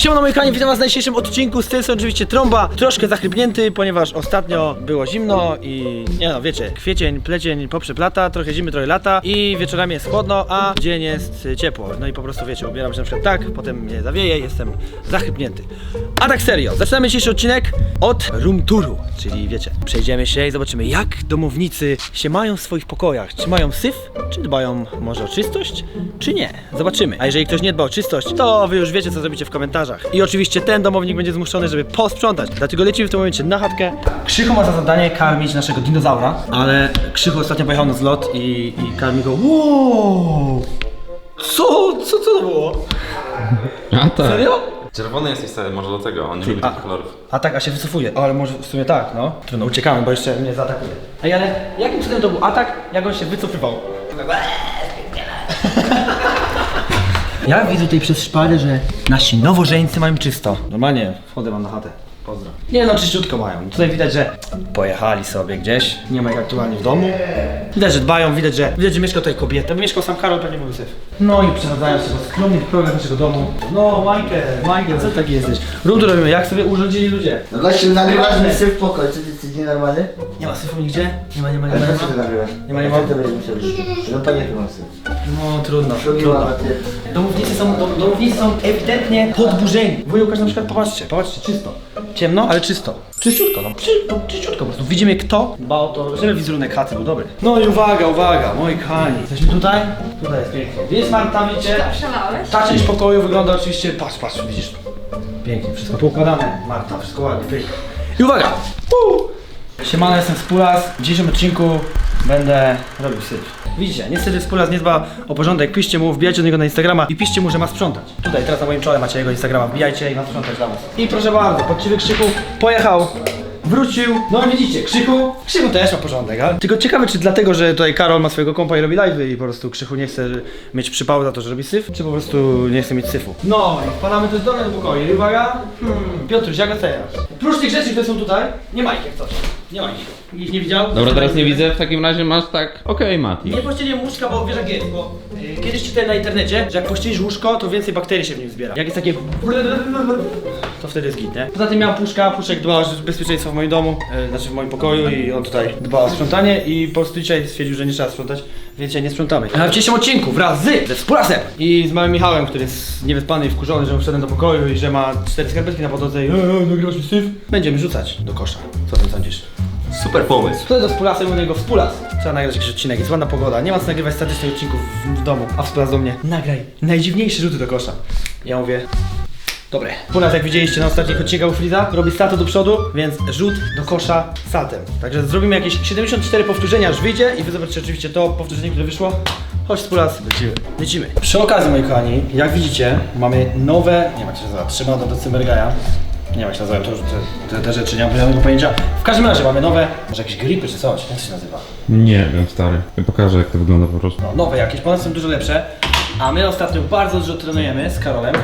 Siemano moi kochani, witam was w dzisiejszym odcinku, z tej strony oczywiście trąba, troszkę zachrypnięty, ponieważ ostatnio było zimno i nie no, wiecie, kwiecień, plecień poprzeplata, trochę zimy, trochę lata i wieczorami jest chłodno, a dzień jest ciepło. No i po prostu wiecie, ubieram się na przykład tak, potem mnie zawieje, jestem zachrypnięty. A tak serio, zaczynamy dzisiejszy odcinek od room touru, czyli wiecie, przejdziemy się i zobaczymy jak domownicy się mają w swoich pokojach. Czy mają syf, czy dbają może o czystość, czy nie? Zobaczymy. A jeżeli ktoś nie dba o czystość, to wy już wiecie co zrobicie w komentarzach. I oczywiście ten domownik będzie zmuszony, żeby posprzątać. Dlatego lecimy w tym momencie na chatkę. Krzychu ma za zadanie karmić naszego dinozaura, ale Krzychu ostatnio pojechał na zlot i, i karmi go. Wow! Co? Co, co to było? A tak. Serio? Czerwony jest niestety, może dlatego, on nie lubi a- tych kolorów. A tak, a się wycofuje. O, ale może w sumie tak, no. Trudno, uciekamy, bo jeszcze mnie zaatakuje. Ej, ale jakim cudem to był atak, jak on się wycofywał? Ja widzę tutaj przez szparę, że nasi nowożeńcy mają czysto. Normalnie wchodzę wam na chatę. Pozdro. Nie no, czyściutko mają. Tutaj widać, że pojechali sobie gdzieś. Nie ma ich aktualnie w domu. Widać, że dbają, widać, że widać, że mieszka tutaj kobieta. Gdyby mieszkał sam Karol, pewnie mógł syf. No i przesadzają się po skromnych progach naszego domu. No, Michael, Michael, co taki jesteś? Rundu robimy, jak sobie urządzili ludzie. No gościu, nagrywasz mi syf pokój, co ty jesteś nienormalny? Nie ma syfu nigdzie? Nie ma, nie ma, nie Ale ma. Nie co ty nagrywasz? Nie ma, nie ma. Co ty będziesz musiał? No to nie chyba syf. No trudno, trudno. Domownicy są, dom, domownicy są ewidentnie podburzeni. Wuj Łukasz na przykład, popatrzcie, popatrzcie, czysto. Ciemno, ale czysto. Czyściutko, no, czy, no czyściutko po prostu. Widzimy kto dba o to, żeby wizerunek chaty był dobry. No i uwaga, uwaga, moi kochani. Jesteśmy tutaj? Tutaj jest pięknie. Jest Marta, widzicie? Ta część pokoju wygląda oczywiście, patrz, patrz, widzisz. Pięknie, wszystko poukładane. Marta, wszystko ładnie, pyk. I uwaga! Woo! Siemano, jestem Spulas. W dzisiejszym odcinku będę robił syf. Widzicie, niestety Spulas nie dba o porządek. Piszcie mu, wbijajcie do niego na Instagrama i piszcie mu, że ma sprzątać. Tutaj, teraz na moim czole macie jego Instagrama. Wbijajcie i ma sprzątać dla was. I proszę bardzo, poczciwy Krzyku pojechał. Wrócił, no i widzicie, Krzyku, Krzyku też ma porządek, ale tylko ciekawe czy dlatego, że tutaj Karol ma swojego kompa i robi live'y i po prostu Krzychu nie chce mieć przypału za to, że robi syf, czy po prostu nie chce mieć syfu. No i wpadamy też do mnie do pokoju i uwaga, hmm, Piotruś, jak oceniasz? Prócz tych rzeczy, które są tutaj, nie ma ich jak coś, nie ma ich. Ich nie widział? Dobra, teraz nie widzę, w takim razie masz tak, okej Mati. Nie pościeliłem łóżka, bo wiesz jak jest, bo y, kiedyś czytałem na internecie, że jak pościelisz łóżko, to więcej bakterii się w nim zbiera. Jak jest takie to wtedy jest git, nie? Poza tym miałem puszka, puszek dba o bezpieczeństwo w moim domu, y, znaczy w moim pokoju i on tutaj dba o sprzątanie i po prostu dzisiaj stwierdził, że nie trzeba sprzątać, więc dzisiaj nie sprzątamy. A w dzisiejszym odcinku wraz z, ze Współlasem i z małym Michałem, który jest niewyspany i wkurzony, że wszedłem do pokoju i że ma cztery skarpetki na podłodze i eee, nagrywasz mi syf, będziemy rzucać do kosza. Co ty sądzisz? Super pomysł. Tutaj do Współlasem mówię go Współlas. Trzeba nagrać jakiś odcinek, jest ładna pogoda, nie ma co nagrywać statycznych odcinków w, w domu. A Współlas do mnie, nagraj najdziwniejsze rzuty do kosza. Ja mówię, dobre. Współlas jak widzieliście na ostatnich odcinkach u Friza, robi salto do przodu, więc rzut do kosza saltem. Także zrobimy jakieś 74 powtórzenia, aż wyjdzie i wy zobaczycie oczywiście to powtórzenie, które wyszło. Chodź Współlas, lecimy. Lecimy. Przy okazji moi kochani, jak widzicie, mamy nowe, nie macie nazywa, trzyma do Cymbergaja. Nie wiem jak się nazywają to, te, te, te rzeczy, nie mam żadnego pojęcia. W każdym razie mamy nowe, może jakieś gripy czy coś, jak to się nazywa? Nie wiem, stary. Ja pokażę jak to wygląda po prostu. No, nowe jakieś, ponoć są dużo lepsze. A my ostatnio bardzo dużo trenujemy z Karolem,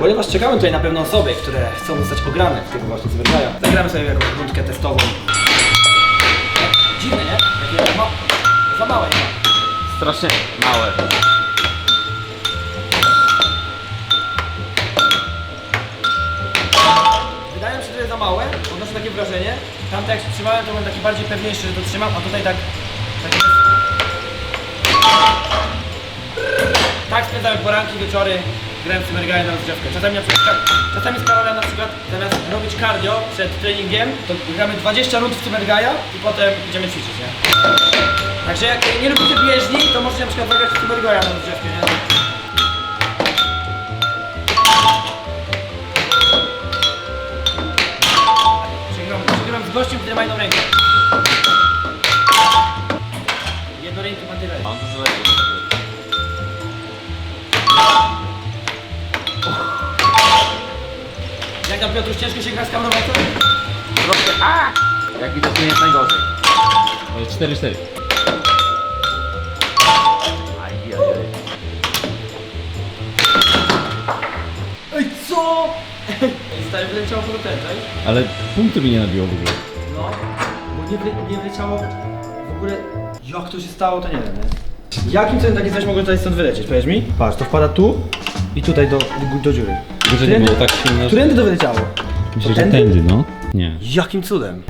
ponieważ czekamy tutaj na pewne osoby, które chcą zostać ograne w tego właśnie Cybergaja. Zagramy sobie jakąś rundkę testową. Dziwne, nie? Takie ma... za małe chyba. Strasznie małe. Wydaje mi się, jest za małe, odnoszę takie wrażenie. Tamte jak się trzymałem, to byłem taki bardziej pewniejszy, że to trzymam, a tutaj tak... Takie... Tak spędzałem poranki, wieczory, grałem w Cybergaja na rozgrzewkę. Czasami na przykład, czasami z Karolem na przykład zamiast robić cardio przed treningiem, to gramy 20 rund w Cybergaja i potem idziemy ćwiczyć, nie? Także jak nie lubicie bieżni, to możecie na przykład zagrać w Cybergaja na rozgrzewkę, nie? Przegram, przegram z gościem, który ma jedną rękę. Jednoręki bandyrę. On dużo lepiej. Jak tam Piotr, ciężko się gra z kamerą? Troszkę, a! Jak widać nie jest najgorzej. 4-4. Ej, co? Ej, stary, wyleciało po ten, tak? Ale punktu mi nie nabiło w ogóle. No, bo nie, wle, nie wleciało w ogóle... Jak to się stało, to nie wiem, nie? Jakim cudem takie coś mogło tutaj stąd wylecieć, powiedz mi? Patrz, to wpada tu i tutaj do, do, dziury. Że nie było tak silne, że... Którędy to wyleciało? Myślę, że tędy? tędy, no. Nie. Jakim cudem?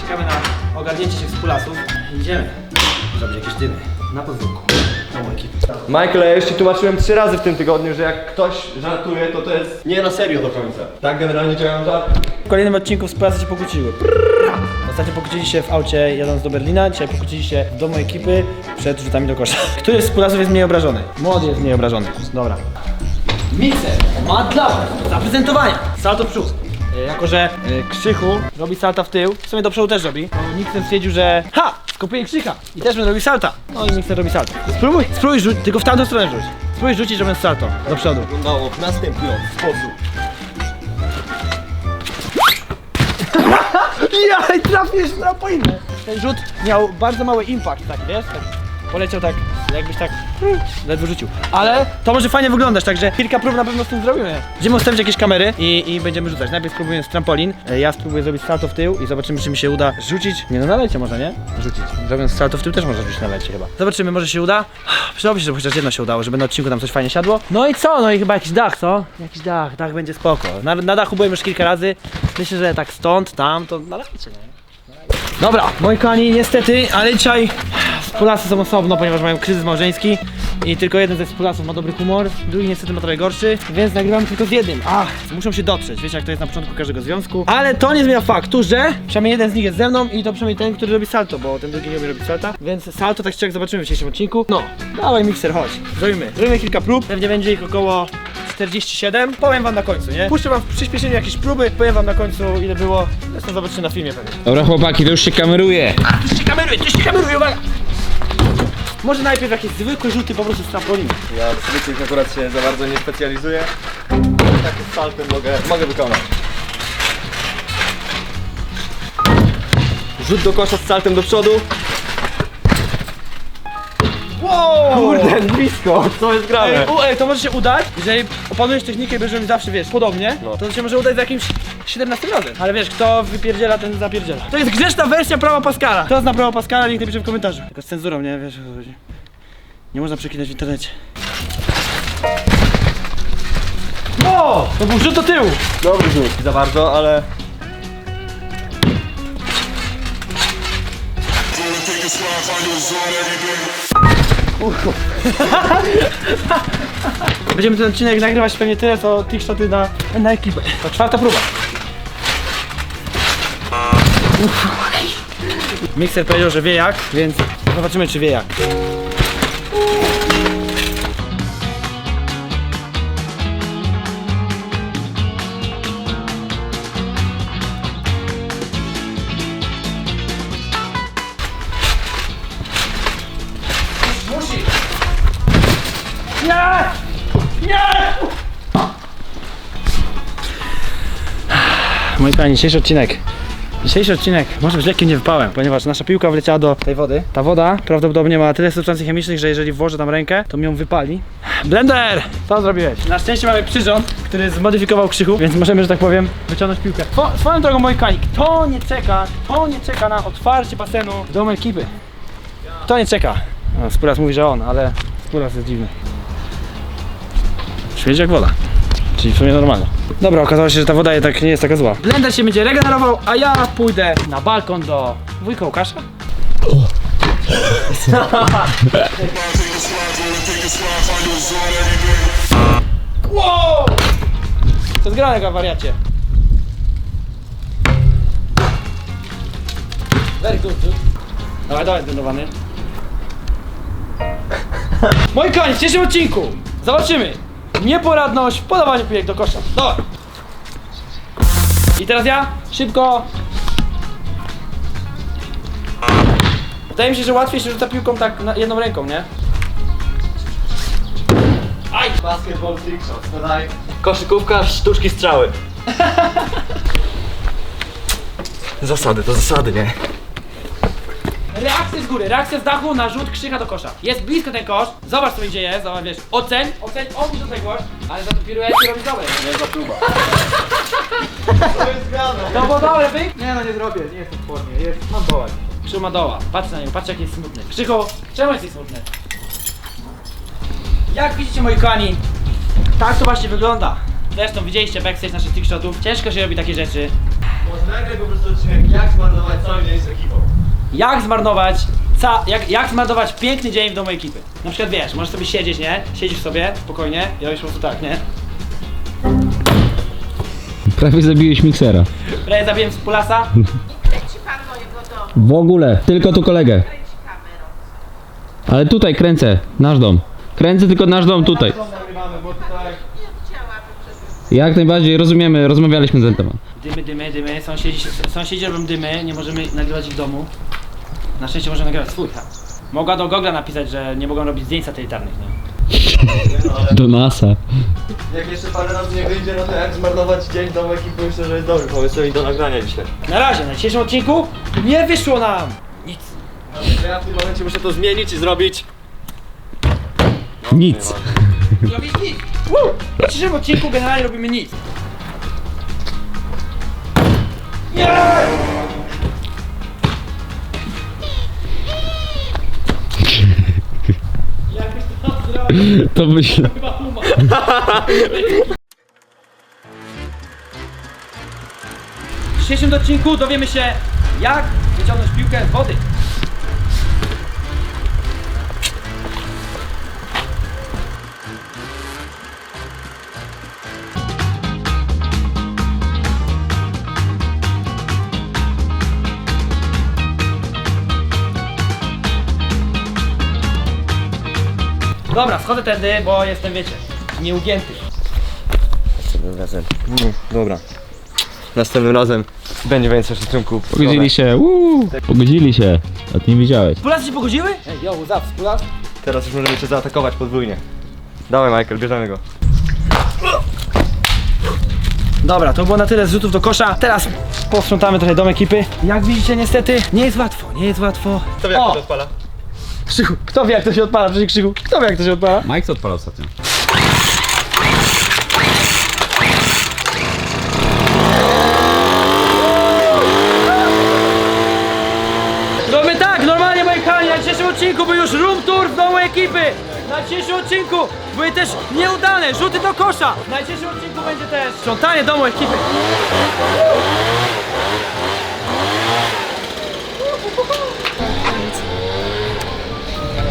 Czekamy na ogarnięcie się z pulasów. Idziemy zrobić jakieś dymy. Na podwórku. Mój ekipy. Michael, ja już ci tłumaczyłem trzy razy w tym tygodniu, że jak ktoś żartuje, to to jest nie na serio do końca. Tak generalnie działają żarty. W kolejnym odcinku z pulasy się pokłóciły. Ostatnio pokłócili się w aucie jadąc do Berlina, dzisiaj pokłócili się w domu ekipy przed rzutami do kosza. Który z pulasów jest mniej obrażony? Młody jest mniej obrażony. Dobra. Mikser ma dla zaprezentowania. Salto w przód. E, Jako, że e, Krzychu robi salta w tył, w sumie do przodu też robi, to Mikser stwierdził, że ha! Skopiuje Krzycha i też będę robił salta. No i Mikser robi salto. Spróbuj, spróbuj rzuć, tylko w tamtą stronę rzuć. Spróbuj rzucić robiąc salto do przodu. Wyglądało w następujący sposób. Ja i trafisz na poinę. Ten rzut miał bardzo mały impact, tak wiesz? Tak poleciał tak, jakbyś tak hmm, ledwo rzucił. Ale to może fajnie wyglądać, także kilka prób na pewno z tym zrobimy. Będziemy ustawić jakieś kamery i, i będziemy rzucać. Najpierw spróbujemy z trampolin. E, Ja spróbuję zrobić salto w tył i zobaczymy, czy mi się uda rzucić. Nie no, na lecie może, nie? Rzucić. Robiąc salto w tył też można rzucić na lecie chyba. Zobaczymy, może się uda. Przydałoby się, żeby chociaż jedno się udało, żeby na odcinku tam coś fajnie siadło. No i co? No i chyba jakiś dach, co? Jakiś dach, dach będzie spoko. Na, na dachu byłem już kilka razy. Myślę, że tak stąd, tam, to na lecie, nie? Dobra, moi kochani, niestety, ale dzisiaj Pulasy są osobno, ponieważ mają kryzys małżeński i tylko jeden ze Pulasów ma dobry humor, drugi niestety ma trochę gorszy, więc nagrywam tylko z jednym. Ach, muszą się dotrzeć, wiecie jak to jest na początku każdego związku. Ale to nie zmienia faktu, że przynajmniej jeden z nich jest ze mną i to przynajmniej ten, który robi salto, bo ten drugi nie umie robić salta, więc salto tak czy jak zobaczymy w dzisiejszym odcinku. No, dawaj mikser, chodź, zrobimy. Zrobimy kilka prób, pewnie będzie ich około 47. Powiem wam na końcu, nie? Puszczę wam w przyspieszeniu jakieś próby, powiem wam na końcu ile było. Zresztą zobaczycie na filmie pewnie. Dobra chłopaki, to już się kameruje. Coś się kameruje, coś się kameruje, uwaga! Może najpierw jakieś zwykłe rzuty po prostu z trampoliny. Ja w zwykłych akurat się za bardzo nie specjalizuję. Takie z saltem mogę, mogę wykonać. Rzut do kosza z saltem do przodu. Wow! Kurde, blisko, co jest grane? Ej, u, ej, to może się udać, jeżeli opanujesz technikę i będziesz robić zawsze, wiesz, podobnie, No. to się może udać za jakimś 17 razem. Ale wiesz, kto wypierdziela, ten zapierdziela. To jest grzeczna wersja prawa Pascala. Kto zna prawo Pascala, niech napisze w komentarzu. Tylko z cenzurą, nie? Wiesz o co chodzi. Nie można przeklinać w internecie. O! To był rzut do tyłu! Dobry rzut. Za bardzo, ale Będziemy ten odcinek nagrywać pewnie tyle, co tych shoty na, na ekipę. To czwarta próba. Mikser powiedział, że wie jak, więc zobaczymy czy wie jak. Nie! Nie! Moi kochani, dzisiejszy odcinek. Dzisiejszy odcinek może być lekkim niewypałem, ponieważ nasza piłka wleciała do tej wody. Ta woda prawdopodobnie ma tyle substancji chemicznych, że jeżeli włożę tam rękę, to mi ją wypali. Blender! Co zrobiłeś? Na szczęście mamy przyrząd, który zmodyfikował krzychu, więc możemy, że tak powiem, wyciągnąć piłkę. Two, swoją drogą, moi kochani, kto nie czeka, kto nie czeka na otwarcie basenu w domu ekipy? Kto nie czeka? No, Spuras mówi, że on, ale Spuras jest dziwny. Śmierdzi jak woda. Czyli w sumie normalne. Dobra, okazało się, że ta woda jednak nie jest taka zła. Blender się będzie regenerował, a ja pójdę na balkon do wujka Łukasza. wow! To jest grane, wariacie. Very good, good. Dawaj, dawaj, zdenerwowany. Moi kochani, w dzisiejszym odcinku zobaczymy nieporadność w podawaniu piłek do kosza. Dawaj. I teraz ja szybko. Wydaje mi się, że łatwiej się rzuca piłką tak na jedną ręką, nie? Aj! basketball trickshot, dodaj. Koszykówka, sztuczki strzały. Zasady, to zasady, nie? Reakcja z góry, reakcja z dachu na rzut krzyka do kosza. Jest blisko ten kosz, zobacz co mi dzieje, zobacz wiesz, oceń, oceń, obudź do tego, ale za to piruety robisz dobre. Nie za próba. To było dobre, wy? Nie no, nie zrobię, nie jestem w formie, jest, mam dołać. Krzychu ma doła, patrz na niego, patrz jaki jest smutny. Krzychu, czemu jesteś smutny? Jak widzicie moi kochani, tak to właśnie wygląda. Zresztą widzieliście backstage naszych trickshotów. Ciężko się robi takie rzeczy. Może nagraj po prostu odcinek, jak zmarnować cały dzień z ekipą. Jak zmarnować, ca, jak, jak zmarnować piękny dzień w domu ekipy. Na przykład wiesz, możesz sobie siedzieć, nie? Siedzisz sobie, spokojnie i robisz po prostu tak, nie? Prawie zabiłeś miksera. Prawie zabiłem z pulasa. Kręci pan mojego domu, W ogóle, tylko tu kolegę. kręci kamerą. Ale tutaj kręcę, nasz dom. Kręcę tylko nasz dom tutaj. Nie chciałabym, Jak najbardziej rozumiemy, rozmawialiśmy na ten temat. Dymy, dymy, dymy, sąsiedzi, sąsiedzi robią dymy, nie możemy nagrywać ich w domu. Na szczęście możemy nagrywać swój, tak. Mogła do Gogla napisać, że nie mogą robić zdjęć satelitarnych, nie? Do NASA. Jak jeszcze parę razy nie wyjdzie, no to jak zmarnować dzień w domu ekipy, myślę, że jest dobry pomysł i do nagrania dzisiaj. Na razie, na dzisiejszym odcinku nie wyszło nam nic. Ja w tym momencie muszę to zmienić i zrobić... Nic. Zrobić nic. Woo! Na dzisiejszym odcinku generalnie robimy nic. Nie! to myślę. W dzisiejszym odcinku dowiemy się, jak wyciągnąć piłkę z wody. Schodzę tędy, bo jestem, wiecie, nieugięty. Następnym razem. Mm, dobra. Następnym razem będzie więcej szacunku. Pogodzili się, uuu. Pogodzili się. A ty nie widziałeś. Polacy się pogodziły? Ej, yo, what's up, Pulas? Teraz już możemy cię zaatakować podwójnie. Dawaj Michael, bierzemy go. Dobra, to było na tyle zrzutów do kosza. Teraz posprzątamy trochę dom ekipy. Jak widzicie, niestety, nie jest łatwo, nie jest łatwo. To jak to odpala? Krzychu, kto wie jak to się odpala? Przecież Krzychu, kto wie jak to się odpala? Mike co odpalał ostatnio? Robimy tak, normalnie moi kochani, na dzisiejszym odcinku był już room tour w domu ekipy. Na dzisiejszym odcinku były też nieudane rzuty do kosza. Na dzisiejszym odcinku będzie też sprzątanie domu ekipy.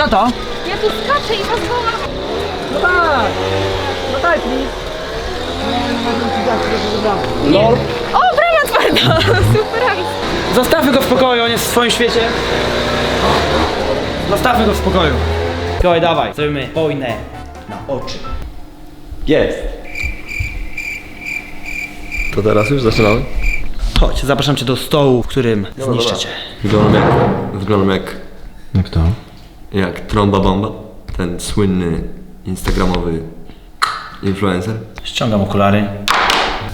Co to? Ja tu skaczę i was wołam. No tak! No tak, please. O, brama twarda! Super. Zostawmy go w spokoju, on jest w swoim świecie. Zostawmy go w spokoju. Mikołaj, dawaj, zrobimy wojnę na oczy. Jest! To teraz już zaczynamy? Chodź, zapraszam cię do stołu, w którym zniszczę cię. Wyglądam jak, wyglądam jak, Jak to? Jak Tromba Bomba, ten słynny instagramowy influencer. Ściągam okulary.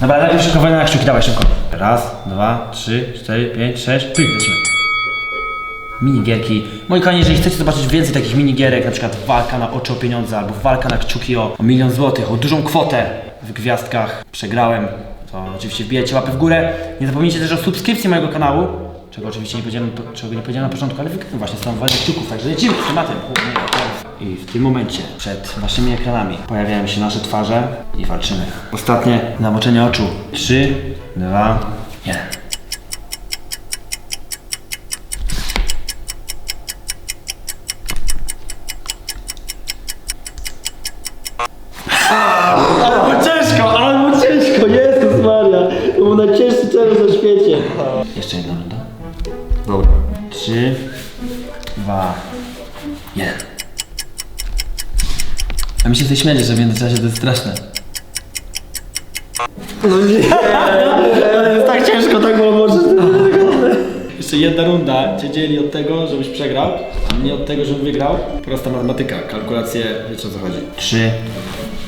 Dobra, najpierw szybko wojna na kciuki, dawaj szybko. Raz, dwa, trzy, cztery, pięć, sześć, pyk, lecimy. Minigierki. Moi kochani, jeżeli chcecie zobaczyć więcej takich minigierek, na przykład walka na oczy o pieniądze, albo walka na kciuki o, o milion złotych, o dużą kwotę w gwiazdkach, przegrałem, to oczywiście wbijajcie łapy w górę. Nie zapomnijcie też o subskrypcji mojego kanału, czego oczywiście nie powiedziałem, czego nie powiedziałem na początku, ale właśnie stanowanie kciuków, także lecimy z tematem. I w tym momencie przed waszymi ekranami pojawiają się nasze twarze i walczymy. Ostatnie namoczenie oczu. 3, 2, Trzy, dwa, jeden. A mi się coś śmieje, że w międzyczasie to jest straszne. No nie! To jest tak ciężko, tak było może. Jeszcze jedna runda cię dzieli od tego, żebyś przegrał, a nie od tego, żebym wygrał. Prosta matematyka, kalkulacje, wiecie o co chodzi. Trzy,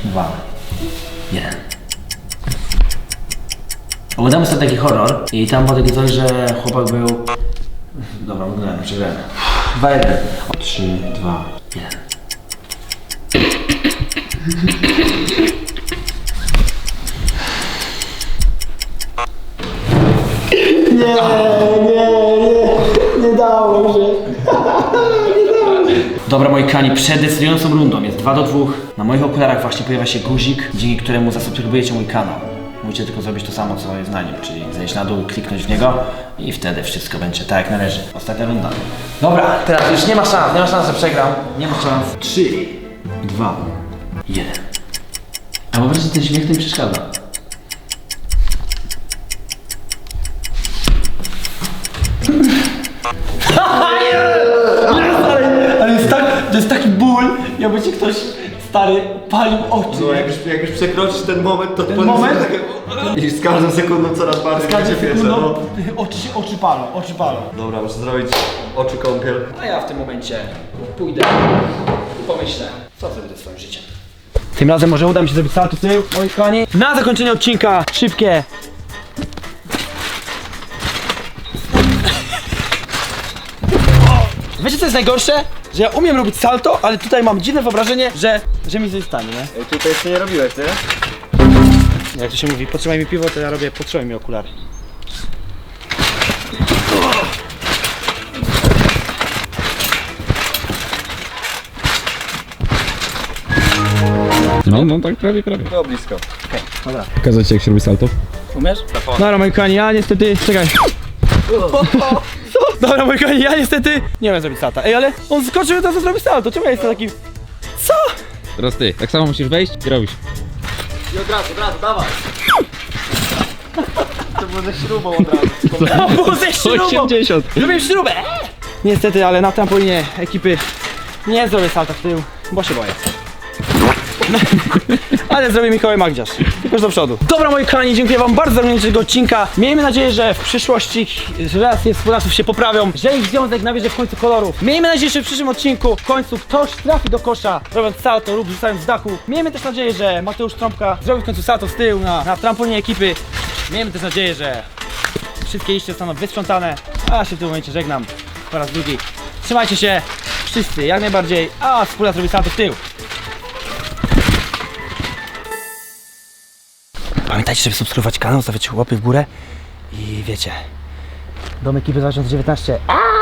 dwa, jeden. Oglądamy sobie taki horror i tam było takie coś, że chłopak był... Dobra, oglądałem, przegrałem. Dwa, jeden. Trzy, dwa, jeden. Nie, nie, nie, nie dało się. Nie dało się. Dobra moi kochani, przed decydującą rundą jest 2 do 2. Na moich okularach właśnie pojawia się guzik, dzięki któremu zasubskrybujecie mój kanał. Musicie tylko zrobić to samo, co jest na nim, czyli zejść na dół, kliknąć w niego i wtedy wszystko będzie tak jak należy. Ostatnia runda. Dobra, teraz już nie ma szans, nie ma szans, że przegram. Nie ma szans. 3, 2, 1. A po prostu ten śmiech to mi przeszkadza. Ale jest tak, to jest taki ból, jakby ci ktoś stary palił oczy. No jak już, jak już przekroczysz ten moment, to ten moment? I z każdą sekundą coraz bardziej będzie piecze, sekundą no. oczy, się- oczy palą, oczy palą. Dobra, muszę zrobić oczy kąpiel. A ja w tym momencie pójdę i pomyślę, co zrobię ze swoim życiem. Tym razem może uda mi się zrobić salto z tyłu, moi kochani. Na zakończenie odcinka szybkie. Wiecie co jest najgorsze? Że ja umiem robić salto, ale tutaj mam dziwne wyobrażenie, że, że mi coś stanie, nie? Ej, tutaj jeszcze nie robiłeś, nie? Jak to się mówi, potrzymaj mi piwo, to ja robię, potrzymaj mi okulary. No, no tak prawie, prawie. No blisko. Pokazać ci jak się robi salto? Umiesz? Dobra, moi kochani, ja niestety... Czekaj. Dobra, moi kochani, ja niestety nie umiem zrobić salta. Ej, ale on skoczył to co zrobi salto. Czemu ja jestem taki... Co? Teraz ty. Tak samo musisz wejść i robisz. I od razu, od razu, dawaj! To było ze śrubą od razu. To było ze śrubą. 80. Zrobię śrubę. Niestety, ale na trampolinie ekipy nie zrobię salta w tył, bo się boję. Ale zrobię Mikołaj Magdziarz. Tylko że do przodu. Dobra moi kochani, dziękuję wam bardzo za oglądanie tego odcinka. Miejmy nadzieję, że w przyszłości relacje współpraców się poprawią, że ich związek nabierze w końcu kolorów. Miejmy nadzieję, że w przyszłym odcinku w końcu ktoś trafi do kosza, robiąc salto lub rzucając z dachu. Miejmy też nadzieję, że Mateusz Trąbka zrobi w końcu salto z tyłu na, na trampolinie ekipy. Miejmy też nadzieję, że wszystkie liście zostaną wysprzątane. A ja się w tym momencie żegnam po raz drugi. Trzymajcie się wszyscy jak najbardziej, a wspólna zrobi salto w tył. Pamiętajcie, żeby subskrybować kanał, stawiać łapy w górę i wiecie, dom ekipy 2019. A!